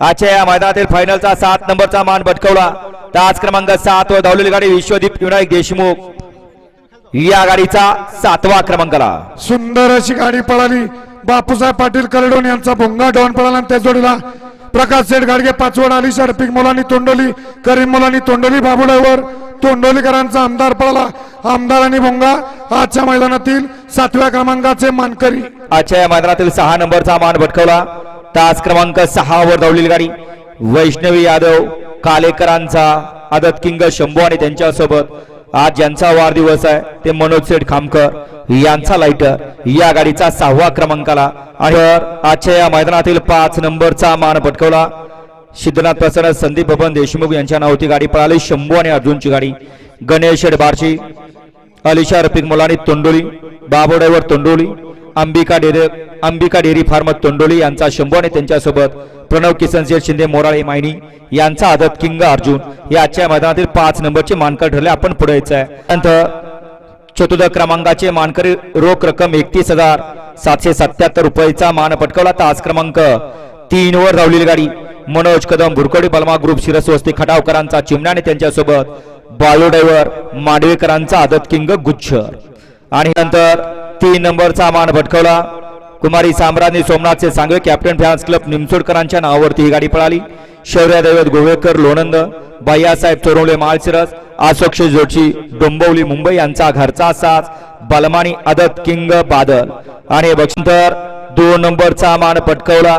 आजच्या या मैदानातील फायनलचा सात नंबरचा मान पटकवला तास क्रमांक सात वर धावलेली गाडी विश्वदीप विनायक देशमुख. या गाडीचा सातवा क्रमांकाला. सुंदर अशी गाडी पळाली. बापूसाहेब पाटील करडोन यांचा भोंगा डॉन पळाला आणि त्या जोडीला प्रकाश सेठ गाडगे पाचवड आली शर्पिक मुलांनी तोंडोली करीम मुलांनी तोंडोली बाबुडावर तोंडोलीकरांचा आमदार पळाला. आमदार आणि भोंगा आजच्या मैदानातील सातव्या क्रमांकाचे मानकरी. आजच्या या मैदानातील सहा नंबरचा मान भटकवला. तास क्रमांक सहा वर धावलेली गाडी. वैष्णवी यादव कालेकरांचा आदत किंग शंभू आणि त्यांच्यासोबत. आज ज्यांचा वाढदिवस आहे. ते मनोज सेठ खामकर यांचा लाईटर या गाडीचा सहावा क्रमांकाला. आणि आजच्या या मैदानातील पाच नंबरचा मान पटकवला. सिद्धनाथ प्रसन्न संदीप बबन देशमुख यांच्या नावती गाडी पळाली. शंभू आणि अर्जुनची गाडी. Ganesh Barshi Alisha Rafiq Mulani Tondoli बाबोड्यावर Tondoli. Ambika dairy Ambika dairy farm Tondoli यांचा शंभू आणि त्यांच्यासोबत प्रणव किसन शिंदे मोराळे मायनी यांचा आदत किंग अर्जुन या आजच्या मैदानातील पाच नंबरचे मानकर ठरले. आपण पुढे यायचं आहे नंतर चतुर्थ क्रमांकाचे मानकरी रोख रक्कम एकतीस हजार सातशे सत्याहत्तर रुपयेचा मान पटकवला. तास क्रमांक तीन वर धावलेली गाडी मनोज कदम भुरकडी बलमा ग्रुप शिरस्वस्ती खटावकरांचा चिमणा आणि त्यांच्यासोबत बालू ड्रायव्हर मांडवेकरांचा आदत किंग गुच्छ. आणि नंतर तीन नंबरचा मान भटकवला. कुमारी साम्राज्ञी सोमनाथचे सांगवे कॅप्टन फॅन्स क्लब निमसोडकरांच्या नावावरती ही गाडी पळाली. शौर्या दैवत गोवेकर लोणंद बाय्यासाहेब चोरवले माळशिरस अशोक जोशी डोंबवली मुंबई यांचा घरचा साज बलमानी आदत किंग बादल. आणि बक्षंतर दोन नंबरचा मान पटकवला.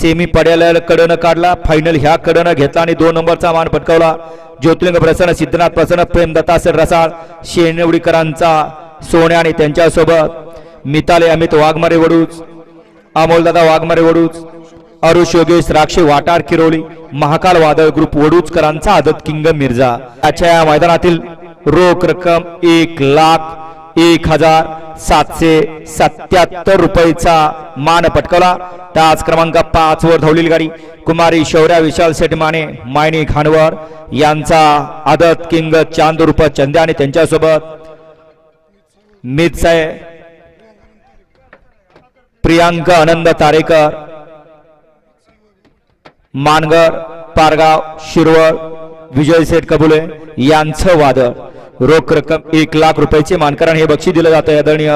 सेमी पड्याला कडनं काढला फायनल ह्या कडनं घेतला आणि दोन नंबरचा मान पटकवला. ज्योतिलिंग प्रसन्न सिद्धनाथ प्रसन्न प्रेमदत्ता सर रसाळ शेणवडीकरांचा सोने आणि त्यांच्यासोबत मिताले अमित वाघमारे वडूच अमोलदादा वाघमारे वडूच अरुष योगेश राक्षे वाटार किरोली महाकाल वादळ ग्रुप वडूचकरांचा आदत किंग मिर्झा. याच्या या मैदानातील रोख रक्कम एक लाख एक हजार सातशे सत्याहत्तर रुपयेचा मान पटकवला. तास क्रमांक पाच वर धावलेली गाडी. कुमारी शौर्या विशाल सेटमाने मायणी मायनी खानवर यांचा आदत किंग चांद चंद्या आणि त्यांच्यासोबत मित आहे प्रियांका आनंद तारेकर मानगर पारगाव शिरवळ विजय सेठ कबुले यांचं वादळ. रोख रक्कम एक लाख रुपयाचे मानकरण हे बक्षी दिलं जातं. आदरणीय